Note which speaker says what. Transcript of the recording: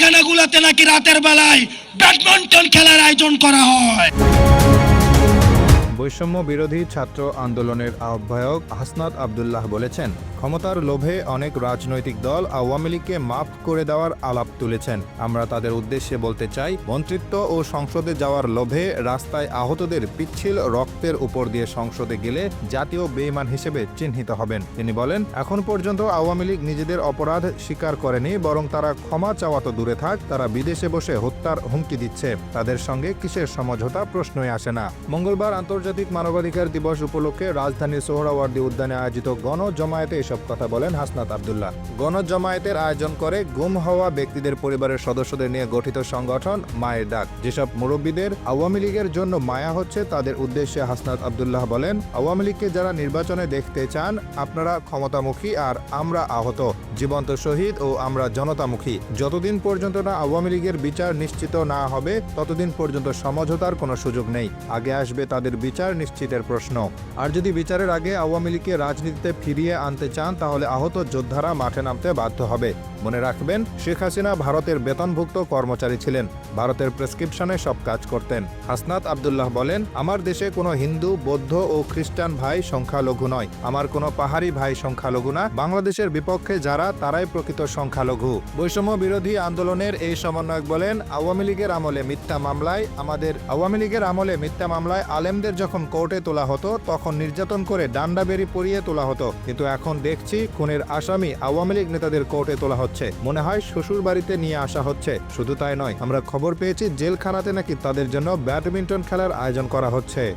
Speaker 1: জেলখানাগুলোতে নাকি রাতের বেলায় ব্যাডমিন্টন খেলার আয়োজন করা হয়।
Speaker 2: বৈষম্য বিরোধী ছাত্র আন্দোলনের আহ্বায়ক হাসনাত আবদুল্লাহ বলেছেন ক্ষমতার লোভে অনেক রাজনৈতিক দল আওয়ামী লীগকে মাফ করে দেওয়ার আলাপ তুলেছেন। আমরা তাদের উদ্দেশ্যে বলতে চাই, মন্ত্রিত্ব ও সংসদে যাওয়ার লোভে রাস্তায় আহতদের পিচ্ছিল রক্তের উপর দিয়ে সংসদে গেলে জাতীয় বেইমান হিসেবে চিহ্নিত হবেন। তিনি বলেন, এখন পর্যন্ত আওয়ামী লীগ নিজেদের অপরাধ স্বীকার করেনি, বরং তারা ক্ষমা চাওয়া তো দূরে থাক, তারা বিদেশে বসে হত্যার হুমকি দিচ্ছে। তাদের সঙ্গে কিসের সমঝোতা প্রশ্নই আসে না। মঙ্গলবার আন্তর্জাতিক মানবাধিকার দিবস উপলক্ষে রাজধানীর সোহরাওয়ার্দী উদ্যানে আয়োজিত গণজমায়েতে এসব কথা বলেন হাসনাত আবদুল্লাহ। গণজমায়েতের আয়োজন করে গুম হওয়া ব্যক্তিদের পরিবারের সদস্যদের নিয়ে গঠিত সংগঠন মায়ের ডাক। যেসব মুরব্বীদের আওয়ামী লীগের জন্য মায়া হচ্ছে, তাদের উদ্দেশ্যে হাসনাত আবদুল্লাহ বলেন, আওয়ামী লীগকে যারা নির্বাচনে দেখতে চান, আপনারা ক্ষমতামুখী আর আমরা আহত, জীবন্ত শহীদ ও আমরা জনতামুখী। যতদিন পর্যন্ত না আওয়ামী লীগের বিচার নিশ্চিত না হবে, ততদিন পর্যন্ত সমঝোতার কোনো সুযোগ নেই। আগে আসবে তাদের বিচার নিশ্চিতের প্রশ্ন। আর যদি বিচারের আগে আওয়ামী লীগকে রাজনীতিতে ফিরিয়ে আনতে চান তাহলে আহত যোদ্ধারা মাঠে নামতে বাধ্য হবে। মনে রাখবেন, শেখ হাসিনা ভারতের বেতনভুক্ত কর্মচারী ছিলেন। ভারতের প্রেসক্রিপশনে সব কাজ করতেন। হাসনাত আবদুল্লাহ বলেন, আমার দেশে কোনো হিন্দু, বৌদ্ধ ও খ্রিস্টান ভাই সংখ্যালঘু নয়। আমার কোনো পাহাড়ি ভাই সংখ্যালঘু না। বাংলাদেশের বিপক্ষে যারা, তারাই প্রকৃত সংখ্যালঘু। বৈষম্য বিরোধী আন্দোলনের এই সমন্বয়ক বলেন, আওয়ামী লীগের আমলে মিথ্যা মামলায় আমাদের, আওয়ামী লীগের আমলে মিথ্যা মামলায় আলেমদের যখন কোর্টে তোলা হতো, তখন নির্যাতন করে ডান্ডা বেরি পরিয়ে তোলা হতো। কিন্তু এখন দেখছি, খুনের আসামি আওয়ামী লীগ নেতাদের কোর্টে তোলা হচ্ছে। মনে হয় শ্বশুর বাড়িতে নিয়ে আসা হচ্ছে। শুধু তাই নয়, আমরা খবর পেয়েছি জেলখানাতে নাকি তাদের জন্য ব্যাডমিন্টন খেলার আয়োজন করা হচ্ছে।